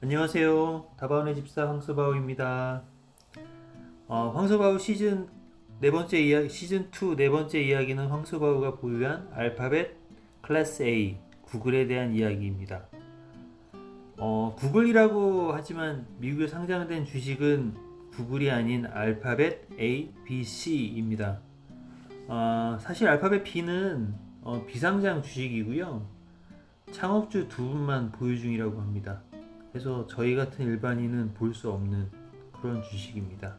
안녕하세요. 다바오의 집사 황서바오입니다. 어, 황서바오 시즌 네 번째 이야 시즌 2 네 번째 이야기는 황서바오가 보유한 알파벳 클래스 A 구글에 대한 이야기입니다. 어, 구글이라고 하지만 미국에 상장된 주식은 구글이 아닌 알파벳 A, B, C입니다. 어, 사실 알파벳 B는 어, 비상장 주식이고요. 창업주 두 분만 보유 중이라고 합니다. 그래서 저희 같은 일반인은 볼 수 없는 그런 주식입니다.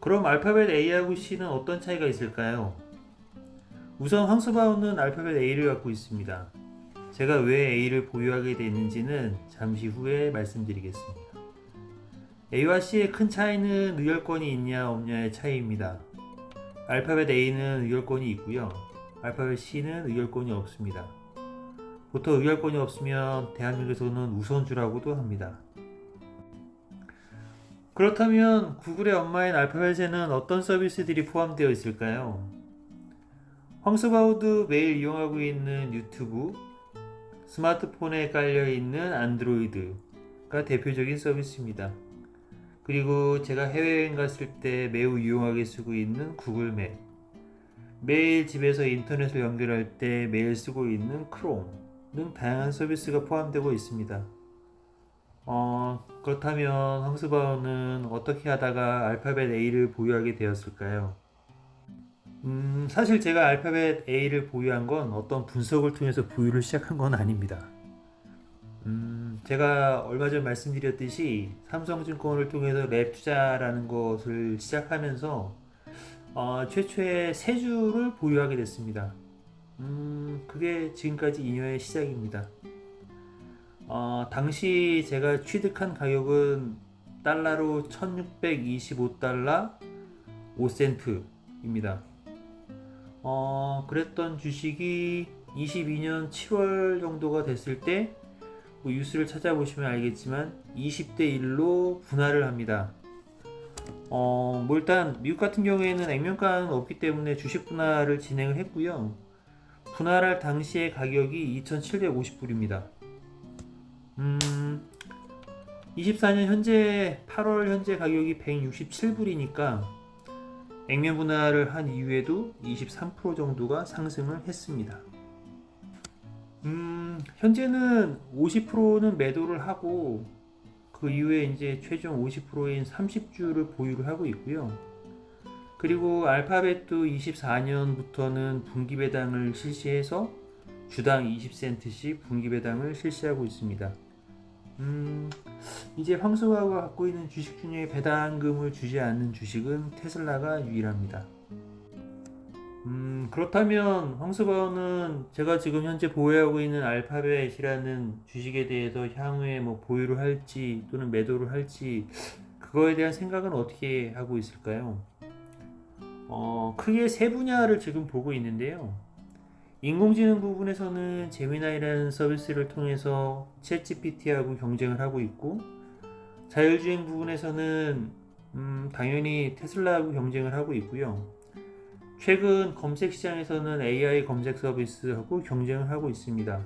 그럼 알파벳 A하고 C는 어떤 차이가 있을까요? 우선 황스바우는 알파벳 A를 갖고 있습니다. 제가 왜 A를 보유하게 됐는지는 잠시 후에 말씀드리겠습니다. A와 C의 큰 차이는 의결권이 있냐 없냐의 차이입니다. 알파벳 A는 의결권이 있고요. 알파벳 C는 의결권이 없습니다. 보통 의결권이 없으면 대한민국에서는 우선주라고도 합니다. 그렇다면 구글의 엄마인 알파벳에는 어떤 서비스들이 포함되어 있을까요? 황스바우드 매일 이용하고 있는 유튜브, 스마트폰에 깔려 있는 안드로이드가 대표적인 서비스입니다. 그리고 제가 해외여행 갔을 때 매우 유용하게 쓰고 있는 구글맵, 매일 집에서 인터넷을 연결할 때 매일 쓰고 있는 크롬 등 다양한 서비스가 포함되고 있습니다. 어, 그렇다면 황스바우는 어떻게 하다가 알파벳 A를 보유하게 되었을까요? 음, 사실 제가 알파벳 A를 보유한 건 어떤 분석을 통해서 보유를 시작한 건 아닙니다. 음, 제가 얼마 전 말씀드렸듯이 삼성증권을 통해서 랩 투자라는 것을 시작하면서 어, 최초의 세 주를 보유하게 됐습니다. 음, 그게 지금까지 2년의 시작입니다. 어, 당시 제가 취득한 가격은 달러로 1625달러 5센트입니다. 어, 그랬던 주식이 22년 7월 정도가 됐을 때, 뭐 뉴스를 찾아보시면 알겠지만 20대 1로 분할을 합니다. 어, 뭐 일단 미국 같은 경우에는 액면가는 없기 때문에 주식 분할을 진행을 했고요. 분할할 당시의 가격이 2,750불입니다. 음, 24년 현재 8월 현재 가격이 167불이니까 액면 분할을 한 이후에도 23% 정도가 상승을 했습니다. 음, 현재는 50%는 매도를 하고 그 이후에 이제 최종 50%인 30주를 보유를 하고 있고요. 그리고 알파벳도 24년부터는 분기 배당을 실시해서 주당 20센트씩 분기 배당을 실시하고 있습니다. 음, 이제 황소가가 갖고 있는 주식 중에 배당금을 주지 않는 주식은 테슬라가 유일합니다. 음, 그렇다면 황소바오는 제가 지금 현재 보유하고 있는 알파벳이라는 주식에 대해서 향후에 뭐 보유를 할지 또는 매도를 할지 그거에 대한 생각은 어떻게 하고 있을까요? 어, 크게 세 분야를 지금 보고 있는데요. 인공지능 부분에서는 제미나이라는 서비스를 통해서 챗GPT하고 경쟁을 하고 있고 자율주행 부분에서는 음, 당연히 테슬라하고 경쟁을 하고 있고요. 최근 검색 시장에서는 AI 검색 서비스하고 경쟁을 하고 있습니다.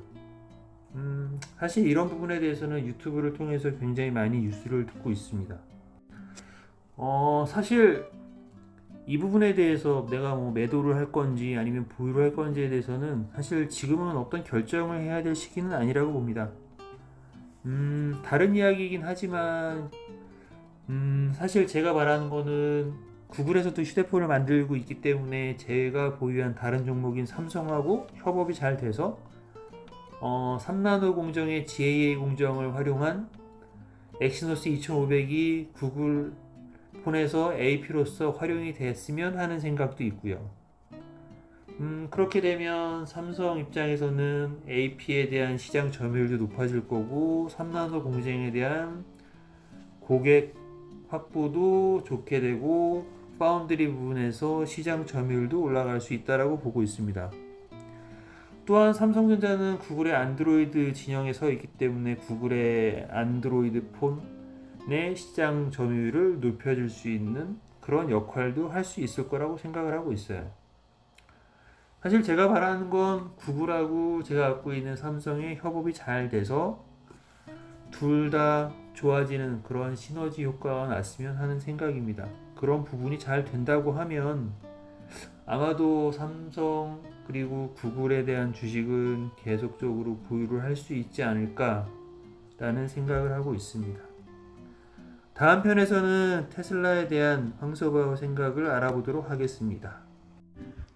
음, 사실 이런 부분에 대해서는 유튜브를 통해서 굉장히 많이 뉴스를 듣고 있습니다. 어, 사실 이 부분에 대해서 내가 뭐 매도를 할 건지 아니면 보유를 할 건지에 대해서는 사실 지금은 어떤 결정을 해야 될 시기는 아니라고 봅니다. 음, 다른 이야기이긴 하지만, 음, 사실 제가 말하는 거는 구글에서도 휴대폰을 만들고 있기 때문에 제가 보유한 다른 종목인 삼성하고 협업이 잘 돼서, 어, 3나노 공정의 GAA 공정을 활용한 엑시노스 2500이 구글 폰에서 AP로서 활용이 됐으면 하는 생각도 있고요. 음, 그렇게 되면 삼성 입장에서는 AP에 대한 시장 점유율도 높아질 거고 3나노 공정에 대한 고객 확보도 좋게 되고 파운드리 부분에서 시장 점유율도 올라갈 수 있다라고 보고 있습니다. 또한 삼성전자는 구글의 안드로이드 진영에 서 있기 때문에 구글의 안드로이드 폰 내 시장 점유율을 높여줄 수 있는 그런 역할도 할 수 있을 거라고 생각을 하고 있어요. 사실 제가 바라는 건 구글하고 제가 갖고 있는 삼성의 협업이 잘 돼서 둘 다 좋아지는 그런 시너지 효과가 났으면 하는 생각입니다. 그런 부분이 잘 된다고 하면 아마도 삼성 그리고 구글에 대한 주식은 계속적으로 보유를 할 수 있지 않을까라는 생각을 하고 있습니다. 다음 편에서는 테슬라에 대한 황소바오 생각을 알아보도록 하겠습니다.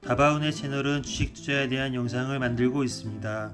다바운의 채널은 주식 투자에 대한 영상을 만들고 있습니다.